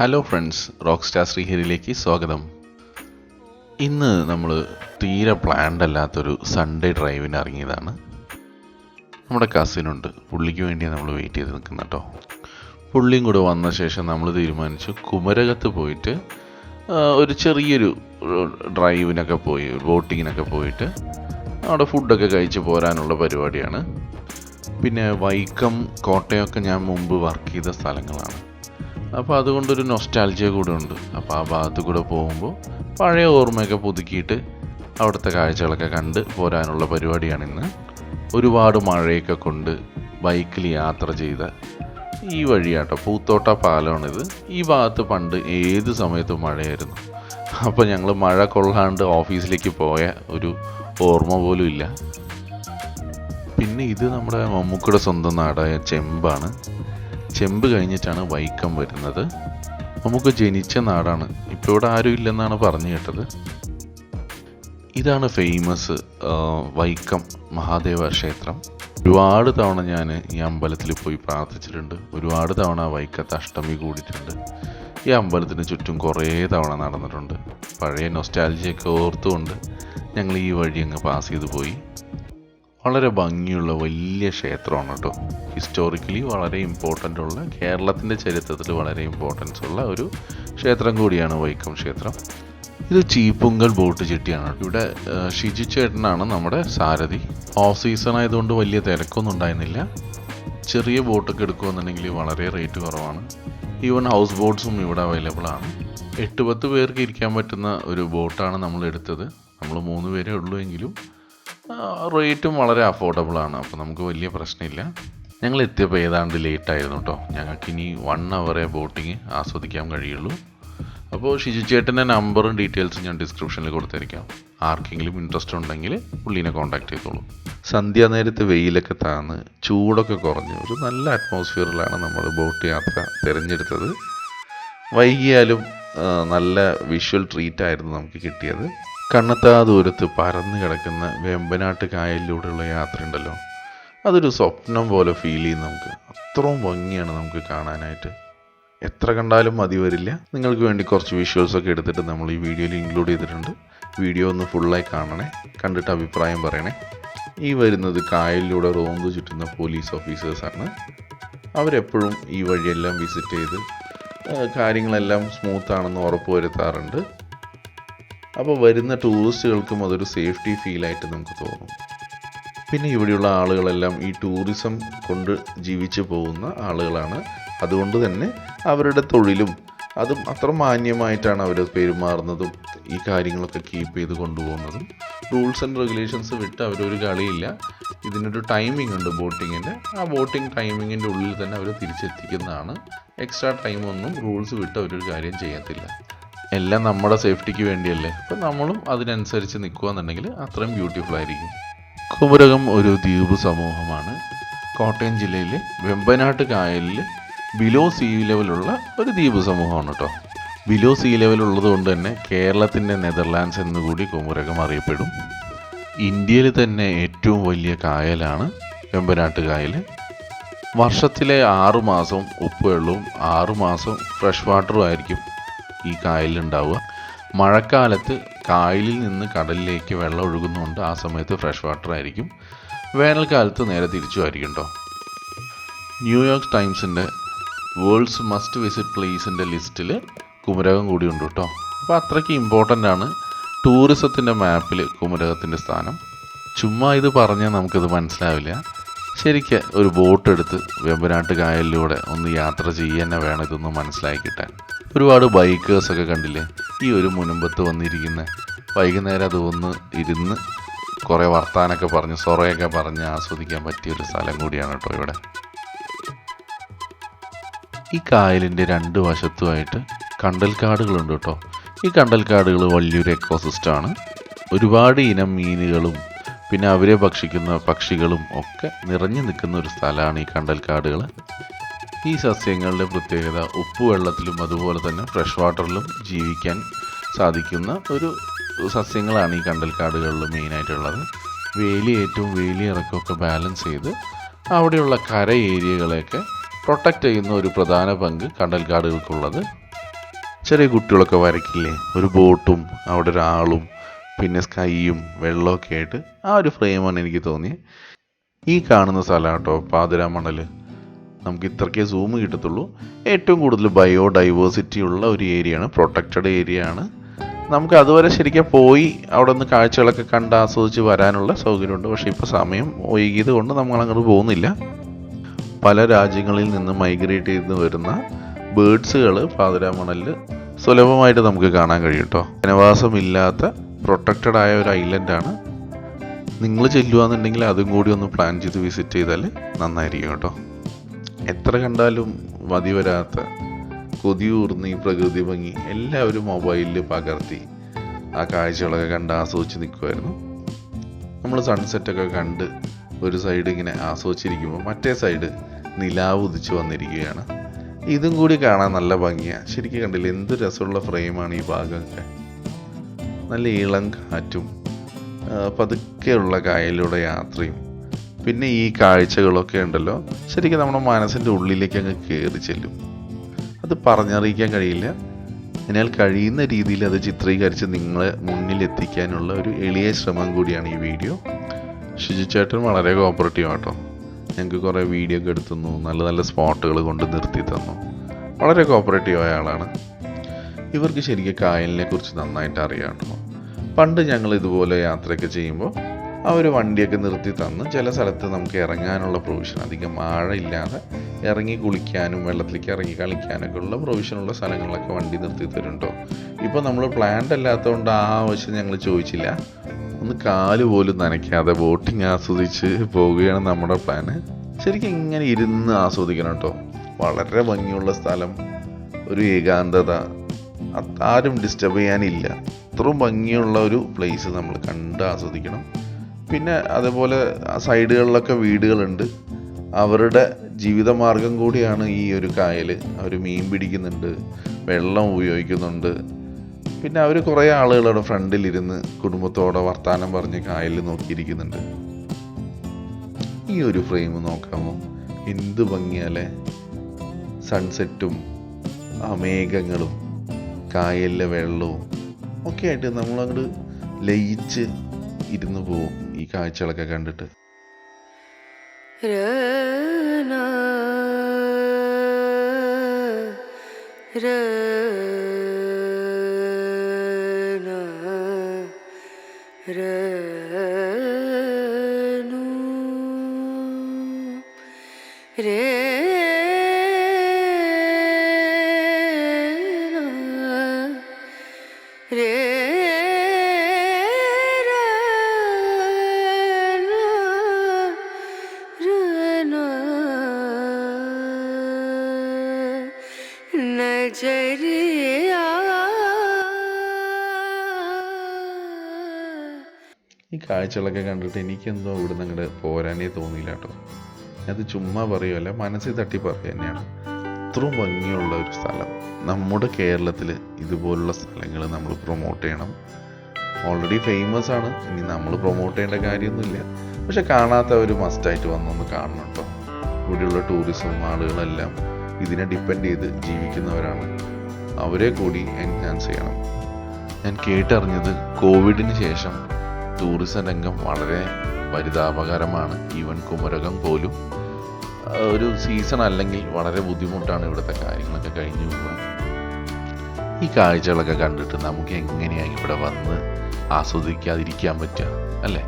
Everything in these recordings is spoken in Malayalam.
ഹലോ ഫ്രണ്ട്സ് റോക്ക് സ്റ്റാർ ശ്രീഹരിയിലേക്ക് സ്വാഗതം. ഇന്ന് നമ്മൾ തീരെ പ്ലാൻഡ് അല്ലാത്തൊരു സൺഡേ ഡ്രൈവിന് ഇറങ്ങിയതാണ്. നമ്മുടെ കസിനുണ്ട് പുള്ളിക്ക് വേണ്ടിയാണ് നമ്മൾ വെയിറ്റ് ചെയ്ത് നിൽക്കുന്നത് കേട്ടോ. പുള്ളിയും കൂടെ വന്ന ശേഷം നമ്മൾ തീരുമാനിച്ചു കുമരകത്ത് പോയിട്ട് ഒരു ചെറിയൊരു ഡ്രൈവിനൊക്കെ പോയി ബോട്ടിങ്ങിനൊക്കെ പോയിട്ട് അവിടെ ഫുഡൊക്കെ കഴിച്ച് പോരാനുള്ള പരിപാടിയാണ്. പിന്നെ വൈക്കം കോട്ടയമൊക്കെ ഞാൻ മുമ്പ് വർക്ക് ചെയ്ത സ്ഥലങ്ങളാണ്. അപ്പോൾ അതുകൊണ്ടൊരു നൊസ്റ്റാൾജിയ കൂടെ ഉണ്ട് അപ്പോൾ ആ ഭാഗത്ത് കൂടെ പോകുമ്പോൾ പഴയ ഓർമ്മയൊക്കെ പുതുക്കിയിട്ട് അവിടുത്തെ കാഴ്ചകളൊക്കെ കണ്ട് പോരാനുള്ള പരിപാടിയാണ് ഇന്ന്. ഒരുപാട് മഴയൊക്കെ കൊണ്ട് ബൈക്കിൽ യാത്ര ചെയ്ത ഈ വഴിയാട്ടോ. പൂത്തോട്ട പാലമാണിത്. ഈ ഭാഗത്ത് പണ്ട് ഏത് സമയത്തും മഴയായിരുന്നു. അപ്പോൾ ഞങ്ങൾ മഴ കൊള്ളാണ്ട് ഓഫീസിലേക്ക് പോയ ഒരു ഓർമ്മ പോലും ഇല്ല. പിന്നെ ഇത് നമ്മുടെ മമ്മൂക്കയുടെ സ്വന്തം നാടായ ചെമ്പാണ്. ചെമ്പ് കഴിഞ്ഞിട്ടാണ് വൈക്കം വരുന്നത്. നമുക്ക് ജനിച്ച നാടാണ്. ഇപ്പോൾ ഇവിടെ ആരും ഇല്ലെന്നാണ് പറഞ്ഞു കേട്ടത്. ഇതാണ് ഫേമസ് വൈക്കം മഹാദേവ ക്ഷേത്രം. ഒരുപാട് തവണ ഞാൻ ഈ അമ്പലത്തിൽ പോയി പ്രാർത്ഥിച്ചിട്ടുണ്ട്. ഒരുപാട് തവണ വൈക്കത്ത് അഷ്ടമി കൂടിയിട്ടുണ്ട്. ഈ അമ്പലത്തിന് ചുറ്റും കുറേ തവണ നടന്നിട്ടുണ്ട്. പഴയ നൊസ്റ്റാലജിയൊക്കെ ഓർത്തുകൊണ്ട് ഞങ്ങൾ ഈ വഴി അങ്ങ് പാസ് ചെയ്ത് പോയി. വളരെ ഭംഗിയുള്ള വലിയ ക്ഷേത്രമാണ് കേട്ടോ. ഹിസ്റ്റോറിക്കലി വളരെ ഇമ്പോർട്ടന്റ് ഉള്ള കേരളത്തിന്റെ ചരിത്രത്തിൽ വളരെ ഇമ്പോർട്ടൻസ് ഉള്ള ഒരു ക്ഷേത്രം കൂടിയാണ് വൈക്കം ക്ഷേത്രം. ഇത് ചീപ്പുങ്കൽ ബോട്ട് ചെട്ടിയാണ്. ഇവിടെ ഷിജി ചേട്ടനാണ് നമ്മുടെ സാരഥി. ഓഫ് സീസൺ ആയതുകൊണ്ട് വലിയ തിരക്കൊന്നും ഉണ്ടായിരുന്നില്ല. ചെറിയ ബോട്ടൊക്കെ എടുക്കുകയെന്നുണ്ടെങ്കിൽ വളരെ റേറ്റ് കുറവാണ്. ഈവൻ ഹൗസ് ബോട്ട്സും ഇവിടെ അവൈലബിൾ ആണ്. എട്ട് പത്ത് പേർക്ക് ഇരിക്കാൻ പറ്റുന്ന ഒരു ബോട്ടാണ് നമ്മൾ എടുത്തത്. നമ്മൾ മൂന്ന് പേരേ ഉള്ളൂ എങ്കിലും റേറ്റും വളരെ അഫോർഡബിൾ ആണ് അപ്പോൾ നമുക്ക് വലിയ പ്രശ്നമില്ല. ഞങ്ങൾ എത്തിയപ്പോൾ ഏതാണ്ട് ലേറ്റ് ആയിരുന്നു കേട്ടോ ഞങ്ങൾക്ക് ഇനി വൺ അവറേ ബോട്ടിങ് ആസ്വദിക്കാൻ കഴിയുള്ളൂ. അപ്പോൾ ഷിജു ചേട്ടന്റെ നമ്പറും ഡീറ്റെയിൽസും ഞാൻ ഡിസ്ക്രിപ്ഷനിൽ കൊടുത്തിരിക്കാം. ആർക്കെങ്കിലും ഇൻട്രസ്റ്റ് ഉണ്ടെങ്കിൽ പുള്ളീനെ കോൺടാക്ട് ചെയ്തോളൂ. സന്ധ്യാനേരത്തെ വെയിലൊക്കെ താന്ന് ചൂടൊക്കെ കുറഞ്ഞ് ഒരു നല്ല അറ്റ്മോസ്ഫിയറിലാണ് നമ്മൾ ബോട്ട് യാത്ര തിരഞ്ഞെടുത്തത്. വൈകിയാലും നല്ല വിഷ്വൽ ട്രീറ്റ് ആയിരുന്നു നമുക്ക് കിട്ടിയത്. കണ്ണെത്താ ദൂരത്ത് പരന്നു കിടക്കുന്ന വെമ്പനാട്ട് കായലിലൂടെയുള്ള യാത്ര ഉണ്ടല്ലോ അതൊരു സ്വപ്നം പോലെ ഫീൽ ചെയ്യും നമുക്ക്. അത്രയും ഭംഗിയാണ് നമുക്ക് കാണാനായിട്ട്. എത്ര കണ്ടാലും മതി വരില്ല. നിങ്ങൾക്ക് വേണ്ടി കുറച്ച് വിഷ്വൽസ് ഒക്കെ എടുത്തിട്ട് നമ്മൾ ഈ വീഡിയോയിൽ ഇൻക്ലൂഡ് ചെയ്തിട്ടുണ്ട്. വീഡിയോ ഒന്ന് ഫുള്ളായി കാണണേ. കണ്ടിട്ട് അഭിപ്രായം പറയണേ. ഈ വരുന്നത് കായലിലൂടെ റോന്ത് ചുറ്റുന്ന പോലീസ് ഓഫീസേഴ്സാണ് അവരെപ്പോഴും ഈ വഴിയെല്ലാം വിസിറ്റ് ചെയ്ത് കാര്യങ്ങളെല്ലാം സ്മൂത്താണെന്ന് ഉറപ്പ് വരുത്താറുണ്ട്. അപ്പോൾ വരുന്ന ടൂറിസ്റ്റുകൾക്കും അതൊരു സേഫ്റ്റി ഫീലായിട്ട് നമുക്ക് തോന്നും. പിന്നെ ഇവിടെയുള്ള ആളുകളെല്ലാം ഈ ടൂറിസം കൊണ്ട് ജീവിച്ചു പോകുന്ന ആളുകളാണ്. അതുകൊണ്ട് തന്നെ അവരുടെ തൊഴിലും അതും അത്ര മാന്യമായിട്ടാണ് അവർ പെരുമാറുന്നതും ഈ കാര്യങ്ങളൊക്കെ കീപ്പ് ചെയ്ത് കൊണ്ടുപോകുന്നതും. റൂൾസ് ആൻഡ് റെഗുലേഷൻസ് വിട്ട് അവരൊരു കളിയില്ല. ഇതിനൊരു ടൈമിംഗ് ഉണ്ട് ബോട്ടിങ്ങിന്റെ ആ ബോട്ടിംഗ് ടൈമിങ്ങിന്റെ ഉള്ളിൽ തന്നെ അവർ തിരിച്ചെത്തിക്കുന്നതാണ്. എക്സ്ട്രാ ടൈമൊന്നും റൂൾസ് വിട്ട് അവരൊരു കാര്യം ചെയ്യത്തില്ല. എല്ലാം നമ്മുടെ സേഫ്റ്റിക്ക് വേണ്ടിയല്ലേ? അപ്പം നമ്മളും അതിനനുസരിച്ച് നിൽക്കുകയെന്നുണ്ടെങ്കിൽ അത്രയും ബ്യൂട്ടിഫുൾ ആയിരിക്കും. കുമരകം ഒരു ദ്വീപ് സമൂഹമാണ്. കോട്ടയം ജില്ലയിലെ വെമ്പനാട്ട് കായലിൽ ബിലോ സീ ലെവലുള്ള ഒരു ദ്വീപ് സമൂഹമാണ് കേട്ടോ ബിലോ സീ ലെവൽ ഉള്ളതുകൊണ്ട് തന്നെ കേരളത്തിന്റെ നെതർലാൻഡ്സ് എന്നുകൂടി കുമരകം അറിയപ്പെടും. ഇന്ത്യയിൽ തന്നെ ഏറ്റവും വലിയ കായലാണ് വെമ്പനാട്ട് കായൽ വർഷത്തിലെ ആറു മാസം ഉപ്പുവെള്ളവും മാസം ഫ്രഷ് വാട്ടറും ആയിരിക്കും ഈ കായലിലുണ്ടാവുക. മഴക്കാലത്ത് കായലിൽ നിന്ന് കടലിലേക്ക് വെള്ളം ഒഴുകുന്നതുകൊണ്ട് ആ സമയത്ത് ഫ്രഷ് വാട്ടർ ആയിരിക്കും. വേനൽക്കാലത്ത് നേരെ തിരിച്ചു ആയിരിക്കും കേട്ടോ ന്യൂയോർക്ക് ടൈംസിന്റെ വേൾഡ്സ് മസ്റ്റ് വിസിറ്റ് പ്ലേസിന്റെ ലിസ്റ്റിൽ കുമരകം കൂടിയുണ്ട് കേട്ടോ അപ്പോൾ അത്രയ്ക്ക് ഇമ്പോർട്ടന്റ് ആണ് ടൂറിസത്തിന്റെ മാപ്പിൽ കുമരകത്തിന്റെ സ്ഥാനം. ചുമ്മാ ഇത് പറഞ്ഞാൽ നമുക്കിത് മനസ്സിലാവില്ല. ശരിക്ക് ഒരു ബോട്ട് എടുത്ത് വെമ്പനാട്ട് കായലിലൂടെ ഒന്ന് യാത്ര തന്നെ വേണം ഇതൊന്ന് മനസ്സിലാക്കി കിട്ടാൻ. ഒരുപാട് ബൈക്കേഴ്സൊക്കെ കണ്ടില്ലേ? ഈ ഒരു മുനമ്പത്ത് വന്നിരിക്കുന്ന. വൈകുന്നേരം അത് ഒന്ന് ഇരുന്ന് കുറേ വർത്താനൊക്കെ പറഞ്ഞ് സൊറയൊക്കെ പറഞ്ഞ് ആസ്വദിക്കാൻ പറ്റിയ ഒരു സ്ഥലം കൂടിയാണ് കേട്ടോ ഇവിടെ. ഈ കായലിന്റെ രണ്ട് വശത്തുമായിട്ട് കണ്ടൽക്കാടുകളുണ്ട് കേട്ടോ ഈ കണ്ടൽക്കാടുകൾ വലിയൊരു എക്കോസിസ്റ്റമാണ് ഒരുപാട് ഇനം മീനുകളും പിന്നെ അവരെ ഭക്ഷിക്കുന്ന പക്ഷികളും ഒക്കെ നിറഞ്ഞു നിൽക്കുന്ന ഒരു സ്ഥലമാണ് ഈ കണ്ടൽക്കാടുകൾ ഈ സസ്യങ്ങളുടെ പ്രത്യേകത ഉപ്പുവെള്ളത്തിലും അതുപോലെ തന്നെ ഫ്രഷ് വാട്ടറിലും ജീവിക്കാൻ സാധിക്കുന്ന ഒരു സസ്യങ്ങളാണ് ഈ കണ്ടൽക്കാടുകളിൽ മെയിനായിട്ടുള്ളത്. വേലി വേലിയിറക്കമൊക്കെ ബാലൻസ് ചെയ്ത് അവിടെയുള്ള കര ഏരിയകളെയൊക്കെ പ്രൊട്ടക്റ്റ് ചെയ്യുന്ന ഒരു പ്രധാന പങ്ക് കണ്ടൽക്കാടുകൾക്കുള്ളത്. ചെറിയ കുട്ടികളൊക്കെ വരയ്ക്കില്ലേ? ഒരു ബോട്ടും അവിടെ ഒരാളും പിന്നെ സ്കൈയും വെള്ളമൊക്കെ ആയിട്ട് ആ ഒരു ഫ്രെയിമാണ് എനിക്ക് തോന്നിയത് ഈ കാണുന്ന സ്ഥലം കേട്ടോ പാതിരാമണൽ നമുക്ക് ഇത്രക്കേ സൂം കിട്ടത്തുള്ളൂ. ഏറ്റവും കൂടുതൽ ബയോഡൈവേഴ്സിറ്റി ഉള്ള ഒരു ഏരിയയാണ് പ്രൊട്ടക്റ്റഡ് ഏരിയ ആണ്. നമുക്ക് അതുവരെ ശരിക്കും പോയി അവിടെ നിന്ന് കാഴ്ചകളൊക്കെ കണ്ട് ആസ്വദിച്ച് വരാനുള്ള സൗകര്യമുണ്ട്. പക്ഷേ ഇപ്പോൾ സമയം വൈകിയത് കൊണ്ട് നമ്മൾ അങ്ങോട്ട് പോകുന്നില്ല. പല രാജ്യങ്ങളിൽ നിന്ന് മൈഗ്രേറ്റ് ചെയ്ത് വരുന്ന ബേഡ്സുകൾ പാതിരാമണലിൽ സുലഭമായിട്ട് നമുക്ക് കാണാൻ കഴിയും കേട്ടോ. ജനവാസമില്ലാത്ത പ്രൊട്ടക്റ്റഡ് ആയ ഒരു ഐലൻഡാണ് നിങ്ങൾ ചെല്ലുവാന്നുണ്ടെങ്കിൽ അതും കൂടി ഒന്ന് പ്ലാൻ ചെയ്ത് വിസിറ്റ് ചെയ്താൽ നന്നായിരിക്കും കേട്ടോ. എത്ര കണ്ടാലും മതി വരാത്ത കൊതിയൂർന്ന് ഈ പ്രകൃതി ഭംഗി എല്ലാവരും മൊബൈലിൽ പകർത്തി ആ കാഴ്ചകളൊക്കെ കണ്ട് ആസ്വദിച്ച് നിൽക്കുമായിരുന്നു നമ്മൾ സൺസെറ്റൊക്കെ കണ്ട് ഒരു സൈഡ് ഇങ്ങനെ ആസ്വദിച്ചിരിക്കുമ്പോൾ മറ്റേ സൈഡ് നിലാവ് ഉദിച്ച് വന്നിരിക്കുകയാണ്. ഇതും കൂടി കാണാൻ നല്ല ഭംഗിയാണ് ശരിക്കും കണ്ടില്ല എന്ത് രസമുള്ള ഫ്രെയിമാണ് ഈ ഭാഗമൊക്കെ. നല്ല ഇളം കാറ്റും പതുക്കെയുള്ള കായലിലൂടെ യാത്രയും പിന്നെ ഈ കാഴ്ചകളൊക്കെ ഉണ്ടല്ലോ ശരിക്കും നമ്മുടെ മനസ്സിന്റെ ഉള്ളിലേക്ക് അങ്ങ് കയറി ചെല്ലും. അത് പറഞ്ഞറിയിക്കാൻ കഴിയില്ല. എന്നാൽ കഴിയുന്ന രീതിയിൽ അത് ചിത്രീകരിച്ച് നിങ്ങളെ മുന്നിൽ എത്തിക്കാനുള്ള ഒരു എളിയ ശ്രമം കൂടിയാണ് ഈ വീഡിയോ. ഷിജു ചേട്ടൻ വളരെ കോപ്പറേറ്റീവ് ആട്ടോ. ഞങ്ങൾക്ക് കുറേ വീഡിയോ ഒക്കെ എടുത്തു തന്നു നല്ല നല്ല സ്പോട്ടുകൾ കൊണ്ട് നിർത്തി തന്നു. വളരെ കോപ്പറേറ്റീവ് ആയ ആളാണ്. ഇവർക്ക് ശരിക്കും കായലിനെ കുറിച്ച് നന്നായിട്ട് അറിയാം പണ്ട് ഞങ്ങൾ ഇതുപോലെ യാത്രയൊക്കെ ചെയ്യുമ്പോൾ അവർ വണ്ടിയൊക്കെ നിർത്തി തന്ന് ചില സ്ഥലത്ത് നമുക്ക് ഇറങ്ങാനുള്ള പ്രൊവിഷൻ അധികം ആഴമില്ലാതെ ഇറങ്ങി കുളിക്കാനും വെള്ളത്തിലേക്ക് ഇറങ്ങി കളിക്കാനൊക്കെ ഉള്ള പ്രൊവിഷനുള്ള സ്ഥലങ്ങളിലൊക്കെ വണ്ടി നിർത്തി തരുന്നുണ്ടോ? ഇപ്പോൾ നമ്മൾ പ്ലാൻഡ് അല്ലാത്തതുകൊണ്ട് ആ ആവശ്യം ഞങ്ങൾ ചോദിച്ചില്ല. ഒന്ന് കാൽ പോലും നനയ്ക്കാതെ ബോട്ടിങ് ആസ്വദിച്ച് പോവുകയാണ് നമ്മുടെ പ്ലാന് ശരിക്കും ഇങ്ങനെ ഇരുന്ന് ആസ്വദിക്കണം കേട്ടോ. വളരെ ഭംഗിയുള്ള സ്ഥലം ഒരു ഏകാന്തത ആരും ഡിസ്റ്റർബ് ചെയ്യാനില്ല. അത്രയും ഭംഗിയുള്ള ഒരു പ്ലേസ് നമ്മൾ കണ്ട് ആസ്വദിക്കണം. പിന്നെ അതേപോലെ സൈഡുകളിലൊക്കെ വീടുകളുണ്ട്. അവരുടെ ജീവിതമാർഗം കൂടിയാണ് ഈ ഒരു കായൽ അവർ മീൻ പിടിക്കുന്നുണ്ട് വെള്ളം ഉപയോഗിക്കുന്നുണ്ട്. പിന്നെ അവർ കുറേ ആളുകളുടെ ഫ്രണ്ടിലിരുന്ന് കുടുംബത്തോടെ വർത്താനം പറഞ്ഞ് കായലിൽ നോക്കിയിരിക്കുന്നുണ്ട്. ഈ ഒരു ഫ്രെയിം നോക്കാമോ? എന്ത് ഭംഗിയാലെ. സൺസെറ്റും ആ മേഘങ്ങളും കായലിലെ വെള്ളവും ഒക്കെ ആയിട്ട് നമ്മളങ്ങോട്ട് ലയിച്ച് ഇരുന്ന് പോവും ഈ കാഴ്ചകളൊക്കെ കണ്ടിട്ട്. രന കാഴ്ചകളൊക്കെ കണ്ടിട്ട് എനിക്കെന്തോ ഇവിടെ നിന്ന് അങ്ങോട്ട് പോരാനേ തോന്നിയില്ല കേട്ടോ. അത് ചുമ്മാ പറയുമല്ല മനസ്സിൽ തട്ടി പറയുക തന്നെയാണ്. അത്രയും ഭംഗിയുള്ള ഒരു സ്ഥലം. നമ്മുടെ കേരളത്തിൽ ഇതുപോലുള്ള സ്ഥലങ്ങൾ നമ്മൾ പ്രൊമോട്ട് ചെയ്യണം. ഓൾറെഡി ഫേമസ് ആണ്. ഇനി നമ്മൾ പ്രൊമോട്ട് ചെയ്യേണ്ട കാര്യമൊന്നുമില്ല. പക്ഷെ കാണാത്ത ഒരു മസ്റ്റായിട്ട് വന്നൊന്ന് കാണണം കേട്ടോ. ഇവിടെയുള്ള ടൂറിസം ആളുകളെല്ലാം ഇതിനെ ഡിപ്പെൻഡ് ചെയ്ത് ജീവിക്കുന്നവരാണ്. അവരെ കൂടി എൻഹാൻസ് ചെയ്യണം. ഞാൻ കേട്ടറിഞ്ഞത് കോവിഡിന് ശേഷം ടൂറിസം രംഗം വളരെ പരിതാപകരമാണ് ഈവൻ കുമരകം പോലും ഒരു സീസൺ അല്ലെങ്കിൽ വളരെ ബുദ്ധിമുട്ടാണ് ഇവിടുത്തെ കാര്യങ്ങളൊക്കെ കഴിഞ്ഞു പോകുന്നത് ഈ കാഴ്ചകളൊക്കെ കണ്ടിട്ട് നമുക്ക് എങ്ങനെയാണ് ഇവിടെ വന്ന് ആസ്വദിക്കാതിരിക്കാൻ പറ്റുക അല്ലേ?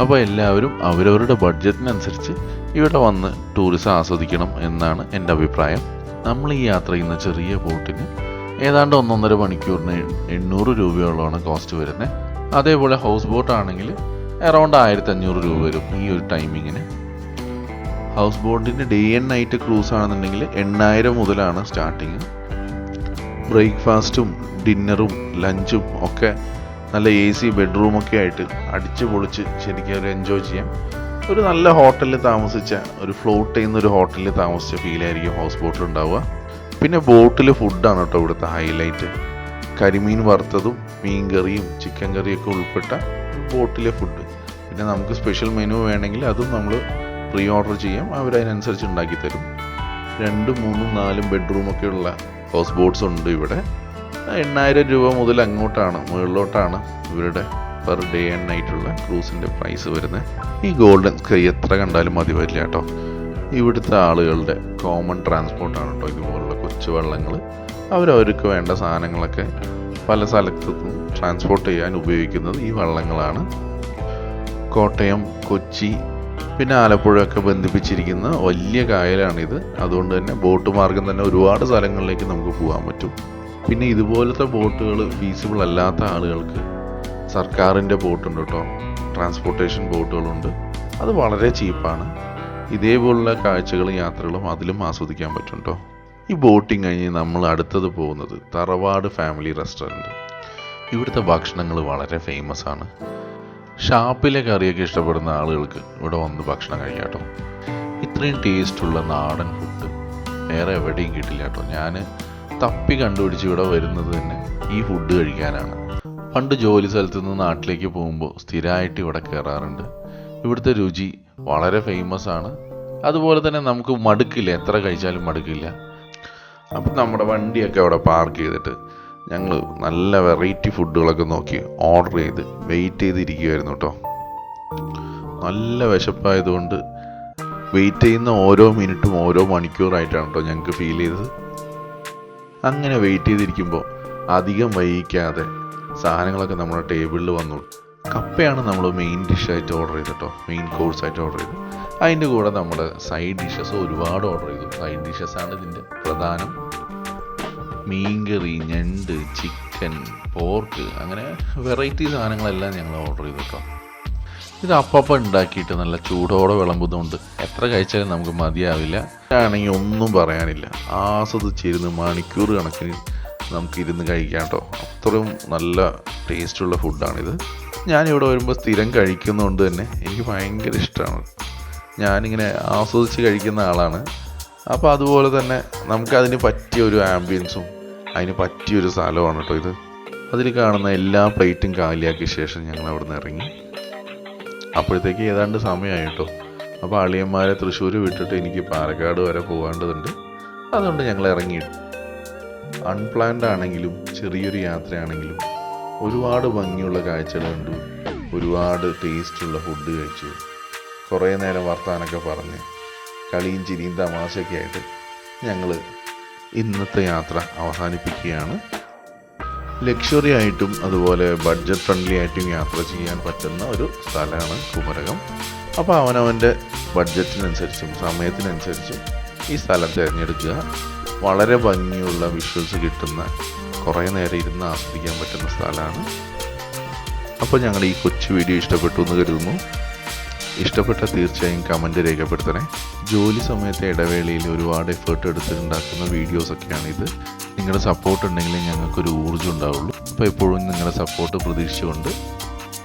അപ്പോൾ എല്ലാവരും അവരവരുടെ ബഡ്ജറ്റിനനുസരിച്ച് ഇവിടെ വന്ന് ടൂറിസം ആസ്വദിക്കണം എന്നാണ് എന്റെ അഭിപ്രായം. നമ്മൾ ഈ യാത്ര ചെയ്യുന്ന ചെറിയ ബോട്ടിന് ഏതാണ്ട് ഒന്നൊന്നര മണിക്കൂറിന് എണ്ണൂറ് രൂപയോളമാണ് കോസ്റ്റ് വരുന്നത്. അതേപോലെ ഹൗസ് ബോട്ട് ആണെങ്കിൽ അറൗണ്ട് ആയിരത്തി അഞ്ഞൂറ് രൂപ വരും ഈ ഒരു ടൈമിങ്ങിന് ഹൗസ് ബോട്ടിന്റെ ഡേ ആൻഡ് നൈറ്റ് ക്രൂസ് ആണെന്നുണ്ടെങ്കിൽ എണ്ണായിരം മുതലാണ് സ്റ്റാർട്ടിങ് ബ്രേക്ക്ഫാസ്റ്റും ഡിന്നറും ലഞ്ചും ഒക്കെ നല്ല എ സി ബെഡ്റൂമൊക്കെ ആയിട്ട് അടിച്ച് പൊളിച്ച് ശരിക്കും ഒരു എൻജോയ് ചെയ്യാം. ഒരു നല്ല ഹോട്ടലിൽ താമസിച്ച ഒരു ഫ്ലോട്ട് ചെയ്യുന്ന ഒരു ഹോട്ടലിൽ താമസിച്ച ഫീലായിരിക്കും ഹൗസ് ബോട്ടിൽ ഉണ്ടാവുക. പിന്നെ ബോട്ടിൽ ഫുഡാണ് കേട്ടോ ഇവിടുത്തെ ഹൈലൈറ്റ് കരിമീൻ വറുത്തതും മീൻ കറിയും ചിക്കൻ കറിയൊക്കെ ഉൾപ്പെട്ട ബോട്ടിലെ ഫുഡ് പിന്നെ നമുക്ക് സ്പെഷ്യൽ മെനു വേണമെങ്കിൽ അതും നമ്മൾ പ്രീ ഓർഡർ ചെയ്യാം. അവരതിനനുസരിച്ച് ഉണ്ടാക്കി തരും. രണ്ടും മൂന്നും നാലും ബെഡ്റൂമൊക്കെ ഉള്ള ഹൗസ് ബോട്ട്സ് ഉണ്ട് ഇവിടെ. എണ്ണായിരം രൂപ മുതൽ അങ്ങോട്ടാണ് മുകളിലോട്ടാണ് ഇവരുടെ പെർ ഡേ ആൻഡ് നൈറ്റുള്ള ക്രൂസിന്റെ പ്രൈസ് വരുന്നത്. ഈ ഗോൾഡൻ സ്കൈ എത്ര കണ്ടാലും മതി വരില്ല കേട്ടോ. ഇവിടുത്തെ ആളുകളുടെ കോമൺ ട്രാൻസ്പോർട്ടാണ് കേട്ടോ ഇതുപോലുള്ള കൊച്ചു വള്ളങ്ങൾ അവരവർക്ക് വേണ്ട സാധനങ്ങളൊക്കെ പല സ്ഥലത്തും ട്രാൻസ്പോർട്ട് ചെയ്യാൻ ഉപയോഗിക്കുന്നത് ഈ വള്ളങ്ങളാണ്. കോട്ടയം കൊച്ചി പിന്നെ ആലപ്പുഴയൊക്കെ ബന്ധിപ്പിച്ചിരിക്കുന്ന വലിയ കായലാണിത്. അതുകൊണ്ട് തന്നെ ബോട്ട് മാർഗം തന്നെ ഒരുപാട് സ്ഥലങ്ങളിലേക്ക് നമുക്ക് പോകാൻ പറ്റും. പിന്നെ ഇതുപോലത്തെ ബോട്ടുകൾ ഫീസിബിൾ അല്ലാത്ത ആളുകൾക്ക് സർക്കാരിന്റെ ബോട്ടുണ്ട് കേട്ടോ. ട്രാൻസ്പോർട്ടേഷൻ ബോട്ടുകളുണ്ട്. അത് വളരെ ചീപ്പാണ് ഇതേപോലുള്ള കാഴ്ചകളും യാത്രകളും അതിലും ആസ്വദിക്കാൻ പറ്റും കേട്ടോ. ഈ ബോട്ടിങ് കഴിഞ്ഞ് നമ്മൾ അടുത്തത് പോകുന്നത് തറവാട് ഫാമിലി റെസ്റ്റോറന്റ്. ഇവിടുത്തെ ഭക്ഷണങ്ങൾ വളരെ ഫേമസ് ആണ്. ഷാപ്പിലെ കറിയൊക്കെ ഇഷ്ടപ്പെടുന്ന ആളുകൾക്ക് ഇവിടെ വന്ന് ഭക്ഷണം കഴിക്കാം കേട്ടോ. ഇത്രയും ടേസ്റ്റുള്ള നാടൻ ഫുഡ് വേറെ എവിടെയും കിട്ടില്ല കേട്ടോ. ഞാൻ തപ്പി കണ്ടുപിടിച്ച് ഇവിടെ വരുന്നത് തന്നെ ഈ ഫുഡ് കഴിക്കാനാണ്. പണ്ട് ജോലി സ്ഥലത്ത് നിന്ന് നാട്ടിലേക്ക് പോകുമ്പോൾ സ്ഥിരമായിട്ട് ഇവിടെ കയറാറുണ്ട്. ഇവിടുത്തെ രുചി വളരെ ഫേമസ് ആണ്. അതുപോലെ തന്നെ നമുക്ക് മടുക്കില്ല. എത്ര കഴിച്ചാലും മടുക്കില്ല. അപ്പം നമ്മുടെ വണ്ടിയൊക്കെ അവിടെ പാർക്ക് ചെയ്തിട്ട് ഞങ്ങൾ നല്ല വെറൈറ്റി ഫുഡുകളൊക്കെ നോക്കി ഓർഡർ ചെയ്ത് വെയിറ്റ് ചെയ്തിരിക്കുമായിരുന്നു കേട്ടോ നല്ല വിശപ്പായതുകൊണ്ട് വെയിറ്റ് ചെയ്യുന്ന ഓരോ മിനിറ്റും ഓരോ മണിക്കൂറായിട്ടാണ് കേട്ടോ ഞങ്ങൾക്ക് ഫീൽ ചെയ്തത്. അങ്ങനെ വെയിറ്റ് ചെയ്തിരിക്കുമ്പോൾ അധികം വൈകിക്കാതെ സാധനങ്ങളൊക്കെ നമ്മുടെ ടേബിളിൽ വന്നു. കപ്പയാണ് നമ്മൾ മെയിൻ ഡിഷായിട്ട് ഓർഡർ ചെയ്തിട്ടോ മെയിൻ കോഴ്സായിട്ട് ഓർഡർ ചെയ്തു അതിന്റെ കൂടെ നമ്മൾ സൈഡ് ഡിഷസ് ഒരുപാട് ഓർഡർ ചെയ്തു. സൈഡ് ഡിഷസ് ആണ് ഇതിന്റെ പ്രധാനം. മീൻകറി ഞണ്ട് ചിക്കൻ പോർക്ക് അങ്ങനെ വെറൈറ്റി സാധനങ്ങളെല്ലാം ഞങ്ങൾ ഓർഡർ ചെയ്തു കേട്ടോ ഇത് അപ്പപ്പം ഉണ്ടാക്കിയിട്ട് നല്ല ചൂടോടെ വിളമ്പുന്നതുകൊണ്ട് എത്ര കഴിച്ചാലും നമുക്ക് മതിയാവില്ല. ആണെങ്കിൽ ഒന്നും പറയാനില്ല. ആസ്വദിച്ചിരുന്ന് മണിക്കൂർ കണക്കിന് നമുക്കിരുന്ന് കഴിക്കാം കേട്ടോ അത്രയും നല്ല ടേസ്റ്റുള്ള ഫുഡാണിത് ഞാനിവിടെ വരുമ്പോൾ സ്ഥിരം കഴിക്കുന്നതുകൊണ്ട് തന്നെ എനിക്ക് ഭയങ്കര ഇഷ്ടമാണ് ഞാനിങ്ങനെ ആസ്വദിച്ച് കഴിക്കുന്ന ആളാണ്. അപ്പോൾ അതുപോലെ തന്നെ നമുക്കതിന് പറ്റിയ ഒരു ആംബിയൻസും അതിന് പറ്റിയൊരു സ്ഥലമാണ് കേട്ടോ ഇത്. അതിൽ കാണുന്ന എല്ലാ പ്ലേറ്റും കാലിയാക്കിയ ശേഷം ഞങ്ങൾ അവിടെ നിന്ന് ഇറങ്ങി. അപ്പോഴത്തേക്ക് ഏതാണ്ട് സമയമായി കേട്ടോ അപ്പോൾ അളിയന്മാരെ തൃശ്ശൂർ വിട്ടിട്ട് എനിക്ക് പാലക്കാട് വരെ പോകേണ്ടതുണ്ട്. അതുകൊണ്ട് ഞങ്ങൾ ഇറങ്ങി അൺപ്ലാൻഡ് ആണെങ്കിലും ചെറിയൊരു യാത്രയാണെങ്കിലും ഒരുപാട് ഭംഗിയുള്ള കാഴ്ചകൾ കണ്ടു. ഒരുപാട് ടേസ്റ്റുള്ള ഫുഡ് കഴിച്ചു. കുറേ നേരം വർത്താനൊക്കെ പറഞ്ഞ്. കളിയും ചിരിയും തമാശയൊക്കെ ആയിട്ട് ഞങ്ങൾ ഇന്നത്തെ യാത്ര അവസാനിപ്പിക്കുകയാണ്. ലക്ഷറി ആയിട്ടും അതുപോലെ ബഡ്ജറ്റ് ഫ്രണ്ട്ലി ആയിട്ടും യാത്ര ചെയ്യാൻ പറ്റുന്ന ഒരു സ്ഥലമാണ് കുമരകം. അപ്പോൾ അവനവന്റെ ബഡ്ജറ്റിനനുസരിച്ചും സമയത്തിനനുസരിച്ചും ഈ സ്ഥലം തിരഞ്ഞെടുക്കുക. വളരെ ഭംഗിയുള്ള വിഷ്വൽസ് കിട്ടുന്ന കുറേ നേരം ഇരുന്ന് ആസ്വദിക്കാൻ പറ്റുന്ന സ്ഥലമാണ്. അപ്പോൾ ഞങ്ങൾ ഈ കൊച്ചു വീഡിയോ ഇഷ്ടപ്പെട്ടു എന്ന് കരുതുന്നു. ഇഷ്ടപ്പെട്ട തീർച്ചയായും കമന്റ് രേഖപ്പെടുത്തണേ. ജോലി സമയത്തെ ഇടവേളയിൽ ഒരുപാട് എഫേർട്ട് എടുത്തിട്ടുണ്ടാക്കുന്ന വീഡിയോസൊക്കെയാണിത് നിങ്ങളുടെ സപ്പോർട്ട് ഉണ്ടെങ്കിൽ ഞങ്ങൾക്കൊരു ഊർജം ഉണ്ടാവുള്ളൂ. അപ്പോൾ എപ്പോഴും നിങ്ങളുടെ സപ്പോർട്ട് പ്രതീക്ഷിച്ചുകൊണ്ട്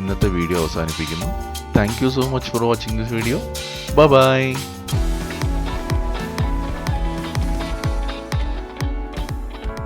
ഇന്നത്തെ വീഡിയോ അവസാനിപ്പിക്കുന്നു. Thank you so much for watching this video bye bye